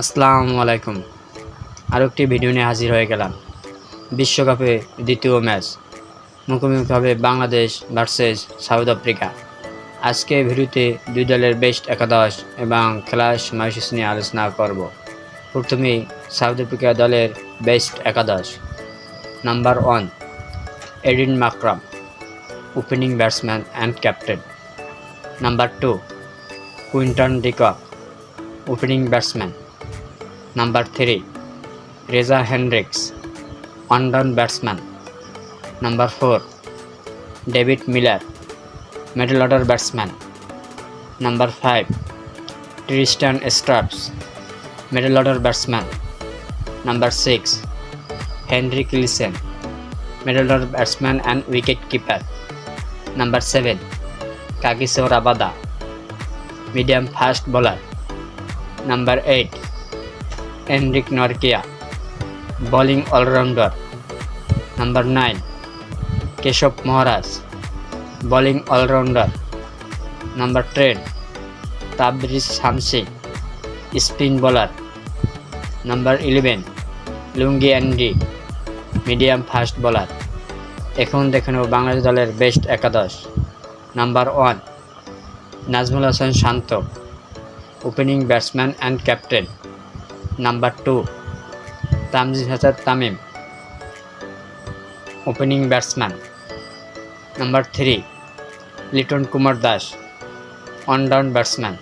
আসসালামু আলাইকুম। আরও একটি ভিডিও নিয়ে হাজির হয়ে গেলাম। বিশ্বকাপে দ্বিতীয় ম্যাচ। মুখোমুখি হবে বাংলাদেশ ভার্সেস সাউথ আফ্রিকা। আজকে ভিডিওতে দুই দলের বেস্ট একাদশ এবং খেলার সময়সূচি নিয়ে আলোচনা করব। প্রথমেই সাউথ আফ্রিকা দলের বেস্ট একাদশ। Number one, Aiden Markram, opening batsman and captain. Number two, Quinton de Kock opening batsman. Number 3. Reza Hendricks, one batsman. Number 4. David Miller, middle order batsman. Number 5. Tristan Straps, middle order batsman. Number 6. Henry Klisen, middle order batsman and wicket keeper. Number 7. Kagiso Rabada, medium fast bowler. Number 8. Enric Norkia, bowling all-rounder. Number 9. Keshav Maharaj, bowling all-rounder. Number 10. Tabriz Shamsi, spin bowler. Number 11. Lungi Andy, medium fast bowler. এখন দেখে নেব বাংলাদেশ দলের best একাদশ number one Najmul Hasan Shanto opening batsman and captain number two, Tanzid Hasan Tamim opening batsman number three, Liton Kumar Das one down batsman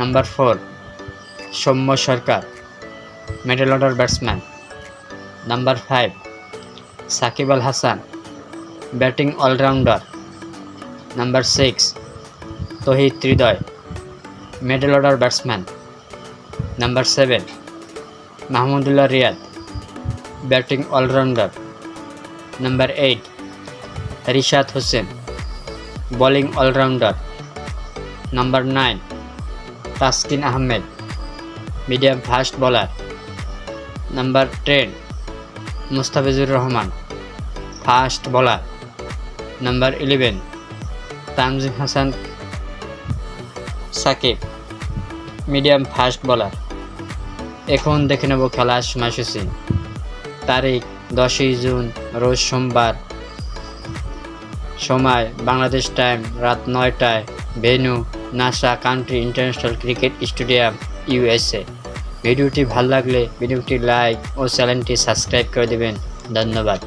number four, Soumya Sarkar middle order batsman number five, Shakib Al Hasan batting allrounder number six, Towhid Hridoy middle order batsman number seven, Mahmudullah Riyad, batting allrounder. Number eight, Rishad Hossain, bowling allrounder. Number nine, Taskin Ahmed, medium fast bowler. Number ten, Mustafizur Rahman, fast bowler. Number eleven, Tanzim Hasan Sakib. Medium bowler. এখন দেখে নেব খেলার সময়সূচি। তারিখ, দশই June, রোজ সোমবার। সময়, Bangladesh time রাত নয়টায়। Venue Nassau County International Cricket Stadium USA ভিডিওটি ভালো লাগলে ভিডিওটি লাইক ও চ্যানেলটি সাবস্ক্রাইব করে দেবেন। ধন্যবাদ।